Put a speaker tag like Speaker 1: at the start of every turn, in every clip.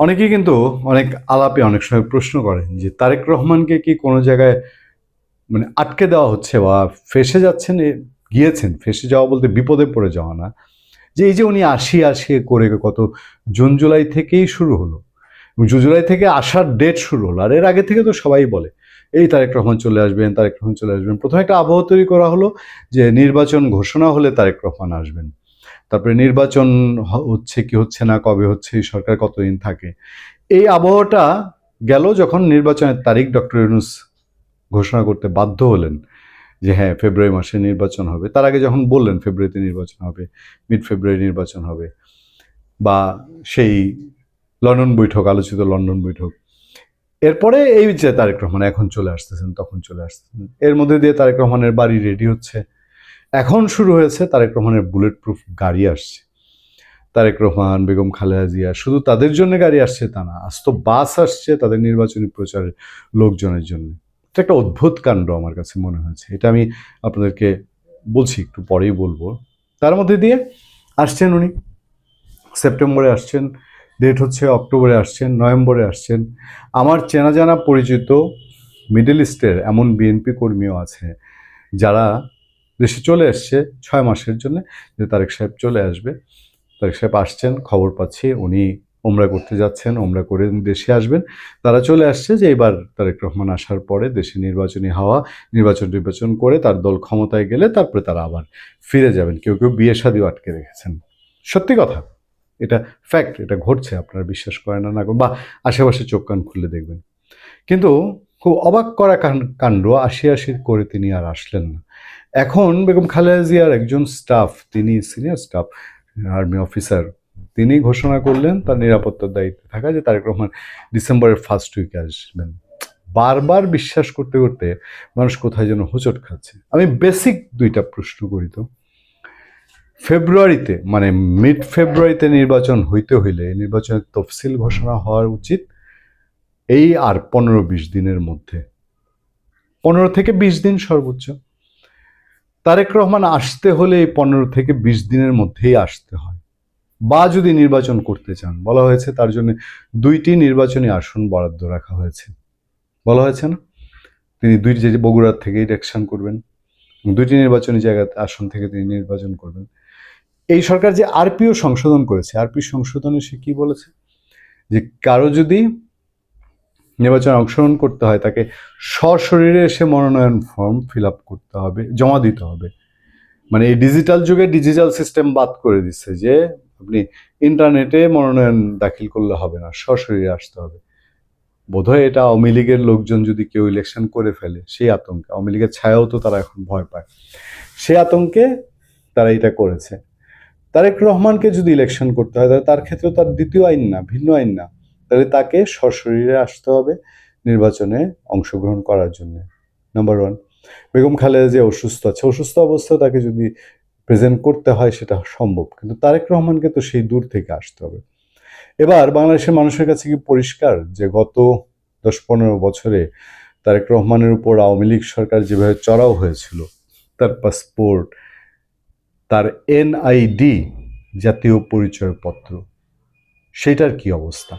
Speaker 1: অনেকেই কিন্তু অনেক আলাপে অনেক সময় প্রশ্ন করেন যে তারেক রহমানকে কি কোনো জায়গায় মানে আটকে দেওয়া হচ্ছে বা ফেসে যাচ্ছেন গিয়েছেন? ফেসে যাওয়া বলতে বিপদে পড়ে যাওয়া না। যে এই যে উনি আসি আসি করে কত জুন, জুলাই থেকেই শুরু হলো। জুন, জুলাই থেকে আসার ডেট শুরু হলো। আর এর আগে থেকে তো সবাই বলে, এই তারেক রহমান চলে আসবেন, তারেক রহমান চলে আসবেন। প্রথমে একটা আবহাওয়া তৈরি করা হলো যে নির্বাচন ঘোষণা হলে তারেক রহমান আসবেন। তারপরে নির্বাচন হচ্ছে কি হচ্ছে না, কবে হচ্ছে সরকার কতদিন থাকে? এই আবহাওয়াটা গেল যখন নির্বাচনের তারিখ ডক্টর ইউনুস ঘোষণা করতে বাধ্য হলেন যে হ্যাঁ ফেব্রুয়ারি মাসে নির্বাচন হবে। তার আগে যখন বললেন ফেব্রুয়ারিতে নির্বাচন হবে, মিড ফেব্রুয়ারি নির্বাচন হবে, বা সেই লন্ডন বৈঠক, আলোচিত লন্ডন বৈঠক, এরপরে এই যে তারেক রহমান এখন চলে আসতেছেন, তখন চলে আসতেছেন। এর মধ্যে দিয়ে তারেক রহমানের বাড়ি রেডি হচ্ছে। এখন শুরু হয়েছে তারেক রহমানের বুলেট প্রুফ গাড়ি আসছে। তারেক রহমান, বেগম খালেদা জিয়া, শুধু তাদের জন্য গাড়ি আসছে তা না, আজ তো বাস আসছে তাদের নির্বাচনী প্রচারের লোকজনের জন্য। এটা একটা অদ্ভুত কাণ্ড আমার কাছে মনে হয়েছে, এটা আমি আপনাদেরকে বলছি, একটু পরেই বলব। তার মধ্যে দিয়ে আসছেন উনি, সেপ্টেম্বরে আসছেন ডেট হচ্ছে অক্টোবরে আসছেন, নভেম্বরে আসছেন। আমার চেনা জানা পরিচিত মিডল ইস্টের এমন বিএনপি কর্মীও আছে, যারা দেশে চলে এসছে ছয় মাসের জন্য যে তারেক সাহেব চলে আসবে। তারেক সাহেব আসছেন, খবর পাচ্ছি, উনি ওমরা করতে যাচ্ছেন ওমরা করে দেশে আসবেন। তারা চলে আসছে যে এবার তারেক রহমান আসার পরে দেশে নির্বাচনী হাওয়া, নির্বাচন নির্বাচন করে তার দল ক্ষমতায় গেলে তারপরে তারা আবার ফিরে যাবেন। কেউ কেউ বিয়ে শাদিও আটকে রেখেছেন। সত্যি কথা, এটা ফ্যাক্ট এটা ঘটছে, আপনারা বিশ্বাস করেন না না বা আশেপাশে চোখ কান খুলে দেখবেন। কিন্তু খুব অবাক করা কাণ্ড, আশি আশি করে তিনি আর আসলেন না। এখন বেগম খালেদা জিয়ার একজন স্টাফ তিনি সিনিয়র স্টাফ আর্মি অফিসার তিনি ঘোষণা করলেন তার নিরাপত্তার দায়িত্বে থাকা যে তারেক রহমান ডিসেম্বরের ফার্স্ট উইকে আসবেন। বারবার বিশ্বাস করতে করতে মানুষ কোথায় যেন হোঁচট খাচ্ছে। আমি বেসিক দুইটা প্রশ্ন করি তো। ফেব্রুয়ারিতে মানে মিড ফেব্রুয়ারিতে নির্বাচন হইতে হইলে নির্বাচনের তফসিল ঘোষণা হওয়ার উচিত এই আর পনেরো বিশ দিনের মধ্যে। পনেরো থেকে বিশ দিন সর্বোচ্চ। তারেক রহমান আসতে হলে এই পনেরো থেকে বিশ দিনের মধ্যেই আসতে হয়। বা যদি নির্বাচন করতে চান, বলা হয়েছে তার জন্য দুইটি নির্বাচনী আসন বরাদ্দ রাখা হয়েছে। বলা হয়েছে না? তিনি দুই যে বগুড়ার থেকে ইলেকশন করবেন, দুইটি নির্বাচনী জায়গা আসন থেকে তিনি নির্বাচন করবেন। এই সরকার যে আরপিও সংশোধন করেছে, আরপি সংশোধনে সে কি বলেছে? যে কারও যদি নির্বাচনে অংশগ্রহণ করতে হয়, তাকে সশরীরে এসে মনোনয়ন ফর্ম ফিল আপ করতে হবে, জমা দিতে হবে। মানে এই ডিজিটাল যুগে ডিজিটাল সিস্টেম বাদ করে দিচ্ছে যে, আপনি ইন্টারনেটে মনোনয়ন দাখিল করলে হবে না, সশরীরে আসতে হবে। বোধহয় এটা আওয়ামী লীগের লোকজন যদি কেউ ইলেকশন করে ফেলে, সেই আতঙ্কে, আওয়ামী লীগের ছায়াও তো তারা এখন ভয় পায়। সেই আতঙ্কে তারা এটা করেছে। তারেক রহমানকে যদি ইলেকশন করতে হয়, তাহলে তার ক্ষেত্রে তার দ্বিতীয় আইন না, ভিন্ন আইন না। তাহলে তাকে সশরীরে আসতে হবে নির্বাচনে অংশগ্রহণ করার জন্য। নাম্বার ওয়ান বেগম খালেদা যে অসুস্থ আছে। অসুস্থ অবস্থায় তাকে যদি প্রেজেন্ট করতে হয়, সেটা সম্ভব। কিন্তু তারেক রহমানকে তো সেই দূর থেকে আসতে হবে। এবার বাংলাদেশের মানুষের কাছে কি পরিষ্কার যে গত দশ পনেরো বছরে তারেক রহমানের উপর আওয়ামী লীগ সরকার যেভাবে চড়াও হয়েছিল, তার পাসপোর্ট তার এনআইডি জাতীয় পরিচয়পত্র, সেটার কি অবস্থা?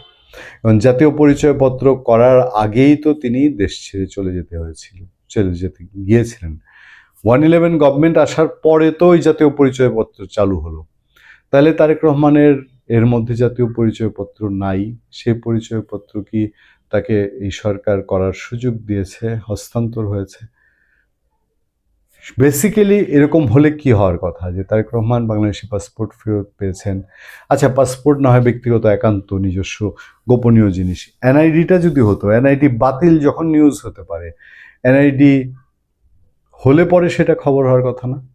Speaker 1: এবং জাতীয় পরিচয়পত্র করার আগেই তো তিনি দেশ ছেড়ে চলে যেতে হয়েছিল, চলে যেতে গিয়েছিলেন। ওয়ান ইলেভেন গভর্নমেন্ট আসার পরে তো ওই জাতীয় পরিচয়পত্র চালু হলো। তাহলে তারেক রহমানের এর মধ্যে জাতীয় পরিচয়পত্র নাই সেই পরিচয়পত্র কি তাকে এই সরকার করার সুযোগ দিয়েছে, হস্তান্তর হয়েছে? বেসিক্যালি এরকম হলে কি হওয়ার কথা? যে তারেক রহমান বাংলাদেশি পাসপোর্ট ফেরত পেয়েছেন। আচ্ছা পাসপোর্ট না হয় ব্যক্তিগত একান্ত, নিজস্ব, গোপনীয় জিনিস। এনআইডিটা যদি হতো এনআইডি বাতিল যখন নিউজ হতে পারে এনআইডি হলে পরে সেটা খবর হওয়ার কথা না।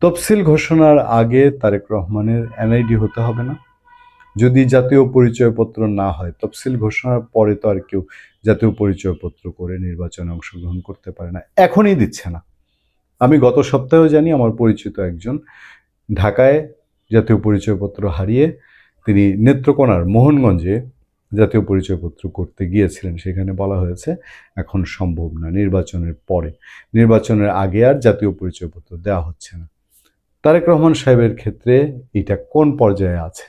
Speaker 1: তফসিল ঘোষণার আগে তারেক রহমানের এনআইডি হতে হবে না। যদি জাতীয় পরিচয়পত্র না হয়, তফসিল ঘোষণার পরে তো আর কেউ জাতীয় পরিচয়পত্র করে নির্বাচনে অংশগ্রহণ করতে পারে না। এখনই দিচ্ছে না। আমি গত সপ্তাহেও জানি আমার পরিচিত একজন ঢাকায় জাতীয় পরিচয়পত্র হারিয়ে তিনি নেত্রকোনার মোহনগঞ্জে জাতীয় পরিচয়পত্র করতে গিয়েছিলেন। সেখানে বলা হয়েছে, এখন সম্ভব না, নির্বাচনের পরে। নির্বাচনের আগে আর জাতীয় পরিচয়পত্র দেওয়া হচ্ছে না। তারেক রহমান সাহেবের ক্ষেত্রে এটা কোন পর্যায়ে আছে?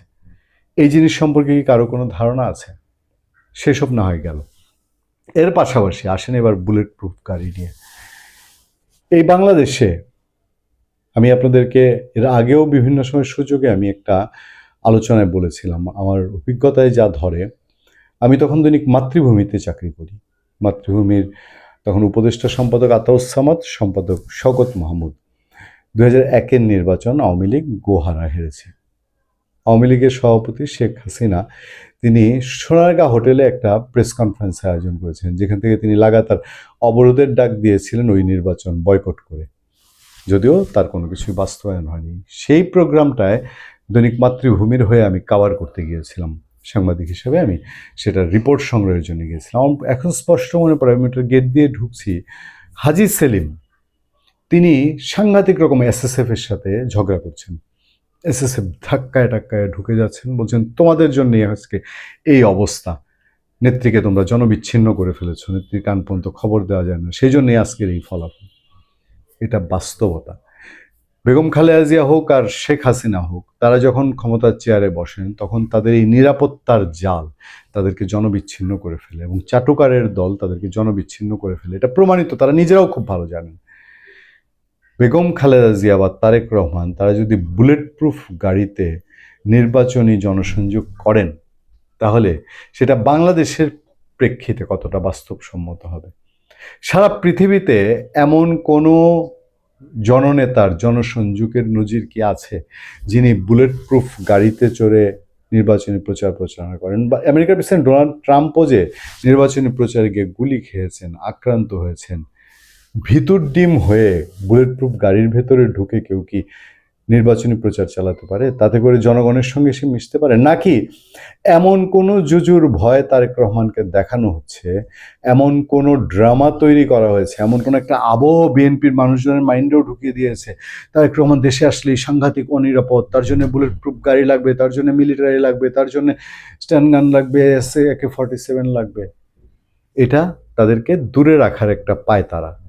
Speaker 1: এই জিনিস সম্পর্কে কি কারও কোনো ধারণা আছে? সেসব না হয়ে গেল। এর পাশাপাশি আসেন এবার বুলেট প্রুফ গাড়ি নিয়ে। এই বাংলাদেশে আমি আপনাদেরকে এর আগেও বিভিন্ন সময় সুযোগে আমি একটা আলোচনায় বলেছিলাম। আমার অভিজ্ঞতায় যা ধরে, আমি তখন দৈনিক মাতৃভূমিতে চাকরি করি। মাতৃভূমির তখন উপদেষ্টা সম্পাদক আতাউসামাদ সম্পাদক শকত মাহমুদ। দু হাজার একের নির্বাচন আওয়ামী লীগ গোহারা হেরেছে। আওয়ামী লীগের সভাপতি শেখ হাসিনা, তিনি সোনারগাঁ হোটেলে একটা প্রেস কনফারেন্স আয়োজন করেছেন যেখান থেকে তিনি লাগাতার অবরোধের ডাক দিয়েছিলেন ওই নির্বাচন বয়কট করে। যদিও তার কোনো কিছুই বাস্তবায়ন হয়নি। সেই প্রোগ্রামটায় দৈনিক মাতৃভূমির হয়ে আমি কাভার করতে গিয়েছিলাম। সাংবাদিক হিসেবে আমি সেটা রিপোর্ট সংগ্রহের জন্য গিয়েছিলাম। এখন স্পষ্ট মনে পড়ে, আমি ওটার গেট দিয়ে ঢুকছি। হাজি সেলিম, তিনি সাংঘাতিক রকম এসএসএফ এর সাথে ঝগড়া করছেন। এসএসএফ ধাক্কায় টাক্কায় ঢুকে যাচ্ছেন, বলছেন, তোমাদের জন্যই আজকে এই অবস্থা। নেত্রীকে তোমরা জনবিচ্ছিন্ন করে ফেলেছো। নেত্রী কান পর্যন্ত খবর দেওয়া যায় না। সেই জন্যই আজকের এই ফলাফল। এটা বাস্তবতা। বেগম খালেদা জিয়া হোক আর শেখ হাসিনা হোক, তারা যখন ক্ষমতার চেয়ারে বসেন, তখন তাদের এই নিরাপত্তার জাল তাদেরকে জনবিচ্ছিন্ন করে ফেলে এবং চাটুকারের দল তাদেরকে জনবিচ্ছিন্ন করে ফেলে। এটা প্রমাণিত, তারা নিজেরাও খুব ভালো জানেন। বেগম খালেদা জিয়া বা তারেক রহমান, তারা যদি বুলেট প্রুফ গাড়িতে নির্বাচনী জনসংযোগ করেন, তাহলে সেটা বাংলাদেশের প্রেক্ষিতে কতটা বাস্তবসম্মত হবে? সারা পৃথিবীতে এমন কোনো জননেতার জনসংযোগের নজির কি আছে, যিনি বুলেট প্রুফ গাড়িতে চড়ে নির্বাচনী প্রচার প্রচারণা করেন? বা আমেরিকার প্রেসিডেন্ট ডোনাল্ড ট্রাম্পও যে নির্বাচনী প্রচারে গিয়ে গুলি খেয়েছেন, আক্রান্ত হয়েছেন ভিতর ডিম হয়ে বুলেট প্রুফ গাড়ির ভেতরে ঢুকে কেউ কি নির্বাচনী প্রচার চালাতে পারে? তাতে করে জনগণের সঙ্গে সে মিশতে পারে? নাকি এমন কোনো জুজুর ভয় তারেক রহমানকে দেখানো হচ্ছে? এমন কোনো ড্রামা তৈরি করা হয়েছে? এমন কোনো একটা আবহ বিএনপির মানুষজনের মাইন্ডেও ঢুকিয়ে দিয়েছে? তারেক রহমান দেশে আসলেই সাংঘাতিক অনিরাপদ, তার জন্য বুলেট প্রুফ গাড়ি লাগবে, তার জন্য মিলিটারি লাগবে, তার জন্য স্ট্যান্ড গান লাগবে এসে একে ফর্টি সেভেন লাগবে। এটা তাদেরকে দূরে রাখার একটা পায় তারা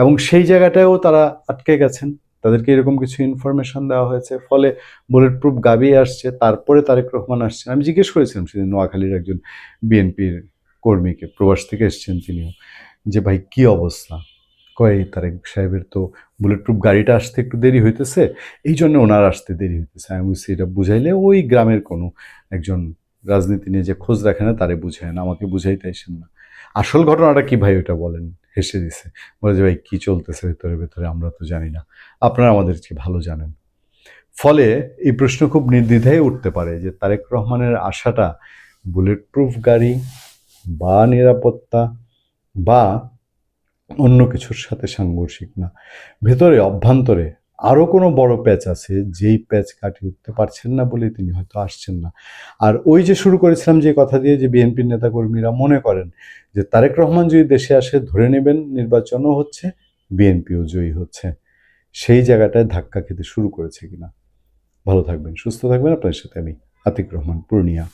Speaker 1: এবং সেই জায়গাটায়ও তারা আটকে গেছেন। তাদেরকে এরকম কিছু ইনফরমেশন দেওয়া হয়েছে। ফলে বুলেট প্রুফ গাবি আসছে, তারপরে তারেক রহমান আসছেন। আমি জিজ্ঞেস করেছিলাম সেদিন নোয়াখালীর একজন বিএনপির কর্মীকে, প্রবাস থেকে এসছেন তিনিও, যে ভাই কি অবস্থা? কয় তারেক সাহেবের তো বুলেট প্রুফ গাড়িটা আসতে একটু দেরি হইতেছে, এই জন্য ওনার আসতে দেরি হইতেছে। আমি বলছি, এটা বুঝাইলে ওই গ্রামের কোনো একজন রাজনীতি নিয়ে যে খোঁজ রাখে না, তারে বুঝায় না, আমাকে বুঝাইতে আসেন না। আসল ঘটনাটা কি ভাই ওটা বলেন। হেসে দিছে। বলে যে, ভাই, কী চলতেছে ভেতরে ভেতরে? আমরা তো জানি না। আপনারা আমাদেরকে ভালো জানেন। ফলে এই প্রশ্ন খুব নির্দ্বিধায় উঠতে পারে যে, তারেক রহমানের আশাটা বুলেট প্রুফ গাড়ি বা নিরাপত্তা বা অন্য কিছুর সাথে সাংঘর্ষিক না। ভেতরে অভ্যন্তরে আরও কোনো বড় প্যাচ আছে যেই প্যাচ কাটিয়ে উঠতে পারছেন না বলে তিনি হয়তো আসছেন না। আর ওই যে শুরু করেছিলাম যে কথা দিয়ে যে বিএনপির নেতাকর্মীরা মনে করেন যে তারেক রহমান যদি দেশে আসে, ধরে নেবেন নির্বাচনও হচ্ছে, বিএনপিও জয়ী হচ্ছে। সেই জায়গাটায় ধাক্কা খেতে শুরু করেছে কিনা। ভালো থাকবেন, সুস্থ থাকবেন। আপনার সাথে আমি আতিক রহমান, পূর্ণিয়া।